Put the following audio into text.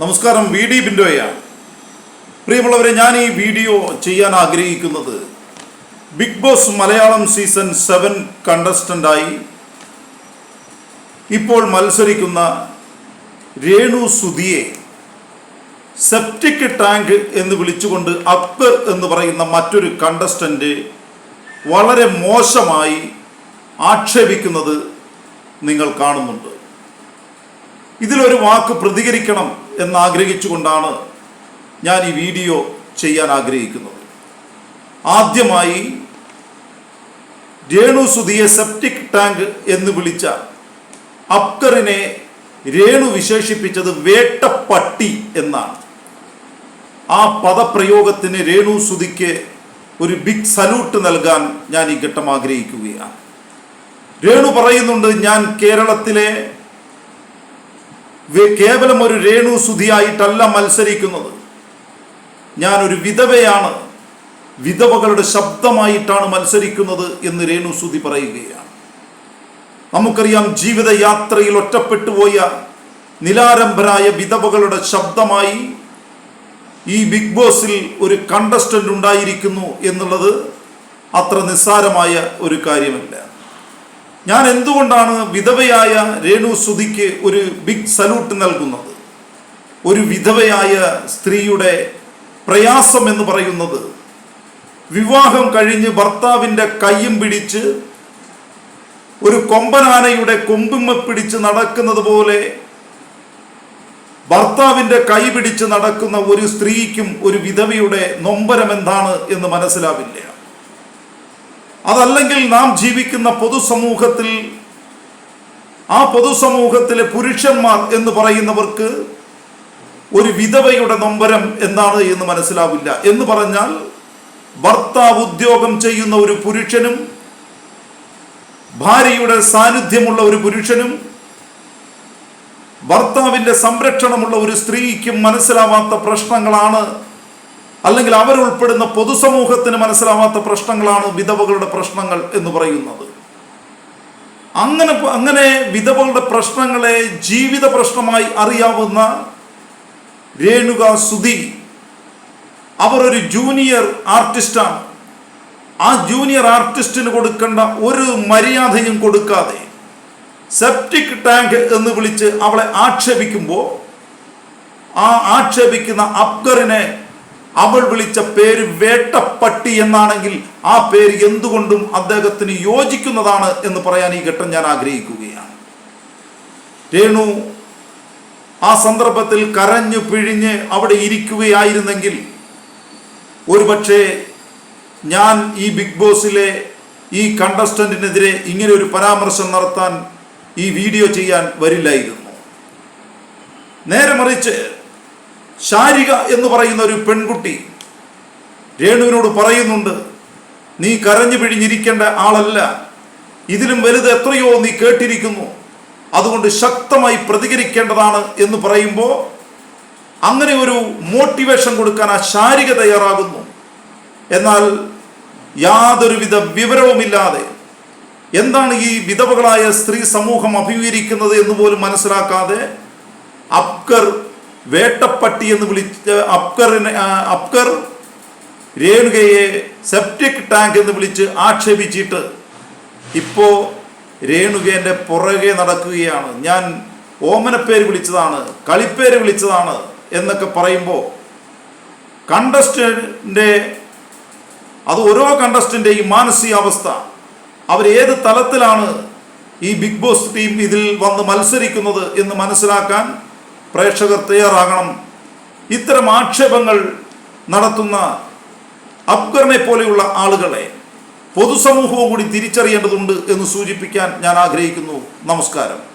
നമസ്കാരം V D ബിൻഡോയാണ് പ്രിയമുള്ളവരെ ഞാൻ ഈ വീഡിയോ ചെയ്യാൻ ആഗ്രഹിക്കുന്നത് big boss Malayalam season seven കണ്ടസ്റ്റന്റായി ഇപ്പോൾ മത്സരിക്കുന്ന രേണു സുധിയെ സെപ്റ്റിക് ടാങ്ക് എന്ന് വിളിച്ചുകൊണ്ട് അക്ബർ എന്ന് പറയുന്ന മറ്റൊരു കണ്ടസ്റ്റന്റ് വളരെ മോശമായി ആക്ഷേപിക്കുന്നത് നിങ്ങൾ കാണുന്നുണ്ട്. ഇതിലൊരു വാക്ക് പ്രതികരിക്കണം. എന്നാഗ്രഹിച്ചുകൊണ്ടാണ് ഞാൻ ഈ വീഡിയോ ചെയ്യാൻ ആഗ്രഹിക്കുന്നത്. ആദ്യമായി രേണു സുധിയെ സെപ്റ്റിക് ടാങ്ക് എന്ന് വിളിച്ച അബ്കറിനെ രേണു വിശേഷിപ്പിച്ചത് വേട്ടപ്പട്ടി എന്നാണ്. ആ പദപ്രയോഗത്തിന് രേണു സുധിക്ക് ഒരു ബിഗ് സല്യൂട്ട് നൽകാൻ ഞാൻ ഈ ഘട്ടം ആഗ്രഹിക്കുകയാണ്. രേണു പറയുന്നുണ്ട് ഞാൻ കേരളത്തിലെ കേവലം ഒരു രേണു സുധിയായിട്ടല്ല മത്സരിക്കുന്നത്. ഞാൻ ഒരു വിധവയാണ്. വിധവകളുടെ ശബ്ദമായിട്ടാണ് മത്സരിക്കുന്നത് എന്ന് രേണു സുധി പറയുകയാണ്. നമുക്കറിയാം ജീവിതയാത്രയിൽ ഒറ്റപ്പെട്ടു പോയ നിലാരംഭരായ വിധവകളുടെ ശബ്ദമായി ഈ ബിഗ് ബോസിൽ ഒരു കണ്ടസ്റ്റന്റ് ഉണ്ടായിരിക്കുന്നു എന്നുള്ളത് അത്ര നിസ്സാരമായ ഒരു കാര്യമല്ല. ഞാൻ എന്തുകൊണ്ടാണ് വിധവയായ രേണു സുധിക്ക് ഒരു ബിഗ് സല്യൂട്ട് നൽകുന്നത്? ഒരു വിധവയായ സ്ത്രീയുടെ പ്രയാസം എന്ന് പറയുന്നത് വിവാഹം കഴിഞ്ഞ് ഭർത്താവിന്റെ കൈയും പിടിച്ച് ഒരു കൊമ്പനാനയുടെ കൊമ്പുമ്മ പിടിച്ച് നടക്കുന്നത് പോലെ ഭർത്താവിന്റെ കൈ പിടിച്ച് നടക്കുന്ന ഒരു സ്ത്രീക്കും ഒരു വിധവയുടെ നൊമ്പരം എന്താണ് എന്ന് മനസ്സിലാവില്ല. അതല്ലെങ്കിൽ നാം ജീവിക്കുന്ന പൊതുസമൂഹത്തിൽ ആ പൊതുസമൂഹത്തിലെ പുരുഷന്മാർ എന്ന് പറയുന്നവർക്ക് ഒരു വിധവയുടെ നൊമ്പരം എന്താണ് എന്ന് മനസ്സിലാവില്ല. എന്ന് പറഞ്ഞാൽ ഭർത്താവ് ഉദ്യോഗം ചെയ്യുന്ന ഒരു പുരുഷനും ഭാര്യയുടെ സാന്നിധ്യമുള്ള ഒരു പുരുഷനും ഭർത്താവിന്റെ സംരക്ഷണമുള്ള ഒരു സ്ത്രീക്കും മനസ്സിലാവാത്ത പ്രശ്നങ്ങളാണ് അല്ലെങ്കിൽ അവരുൾപ്പെടുന്ന പൊതുസമൂഹത്തിന് മനസ്സിലാവാത്ത പ്രശ്നങ്ങളാണ് വിധവകളുടെ പ്രശ്നങ്ങൾ എന്ന് പറയുന്നത്. അങ്ങനെ അങ്ങനെ വിധവകളുടെ പ്രശ്നങ്ങളെ ജീവിത പ്രശ്നമായി അറിയാവുന്ന രേണുക സുധി അവർ ഒരു ജൂനിയർ ആർട്ടിസ്റ്റാണ് ആ ജൂനിയർ ആർട്ടിസ്റ്റിന് കൊടുക്കേണ്ട ഒരു മര്യാദയും കൊടുക്കാതെ സെപ്റ്റിക് ടാങ്ക് എന്ന് വിളിച്ച് അവളെ ആക്ഷേപിക്കുമ്പോൾ ആ ആക്ഷേപിക്കുന്ന അബ്ഗറിനെ അവൾ വിളിച്ച പേര് വേട്ടപ്പട്ടി എന്നാണെങ്കിൽ ആ പേര് എന്തുകൊണ്ടും അദ്ദേഹത്തിന് യോജിക്കുന്നതാണ് എന്ന് പറയാൻ ഈ ഘട്ടം ഞാൻ ആഗ്രഹിക്കുകയാണ്. രേണു ആ സന്ദർഭത്തിൽ കരഞ്ഞു പിഴിഞ്ഞ് അവിടെ ഇരിക്കുകയായിരുന്നെങ്കിൽ ഒരുപക്ഷെ ഞാൻ ഈ ബിഗ് ബോസിലെ ഈ കണ്ടസ്റ്റന്റിനെതിരെ ഇങ്ങനെ ഒരു പരാമർശം നടത്താൻ ഈ വീഡിയോ ചെയ്യാൻ വരില്ലായിരുന്നു. നേരെ മറിച്ച് ശാരിക എന്ന് പറയുന്ന ഒരു പെൺകുട്ടി രേണുവിനോട് പറയുന്നുണ്ട് നീ കരഞ്ഞു പിഴിഞ്ഞിരിക്കേണ്ട ആളല്ല. ഇതിലും വലുത് എത്രയോ നീ കേട്ടിരിക്കുന്നു. അതുകൊണ്ട് ശക്തമായി പ്രതികരിക്കേണ്ടതാണ് എന്ന് പറയുമ്പോൾ അങ്ങനെ ഒരു മോട്ടിവേഷൻ കൊടുക്കാൻ ആ ശാരിക തയ്യാറാകുന്നു. എന്നാൽ യാതൊരുവിധ വിവരവുമില്ലാതെ എന്താണ് ഈ വിധവകളായ സ്ത്രീ സമൂഹം അഭിമുഖീകരിക്കുന്നത് എന്ന് പോലും മനസ്സിലാക്കാതെ അബ്കർ വേട്ടപ്പട്ടി എന്ന് വിളിച്ച അബ്കറിനെ അബ്കർ രേണുകയെ സെപ്റ്റിക് ടാങ്ക് എന്ന് വിളിച്ച് ആക്ഷേപിച്ചിട്ട് ഇപ്പോൾ രേണുകേന്റെ പുറകെ നടക്കുകയാണ്. ഞാൻ ഓമനപ്പേര് വിളിച്ചതാണ് കളിപ്പേര് വിളിച്ചതാണ് എന്നൊക്കെ പറയുമ്പോൾ കണ്ടസ്റ്റന്റെ അത് ഓരോ കണ്ടസ്റ്റന്റെയും മാനസികാവസ്ഥ. അവർ ഏത് തലത്തിലാണ് ഈ ബിഗ് ബോസ് ടീം ഇതിൽ വന്ന് മത്സരിക്കുന്നത് എന്ന് മനസ്സിലാക്കാൻ പ്രേക്ഷകർ തയ്യാറാകണം. ഇത്തരം ആക്ഷേപങ്ങൾ നടത്തുന്ന അബ്ഗറിനെ പോലെയുള്ള ആളുകളെ പൊതുസമൂഹവും കൂടി തിരിച്ചറിയേണ്ടതുണ്ട് എന്ന് സൂചിപ്പിക്കാൻ ഞാൻ ആഗ്രഹിക്കുന്നു. നമസ്കാരം.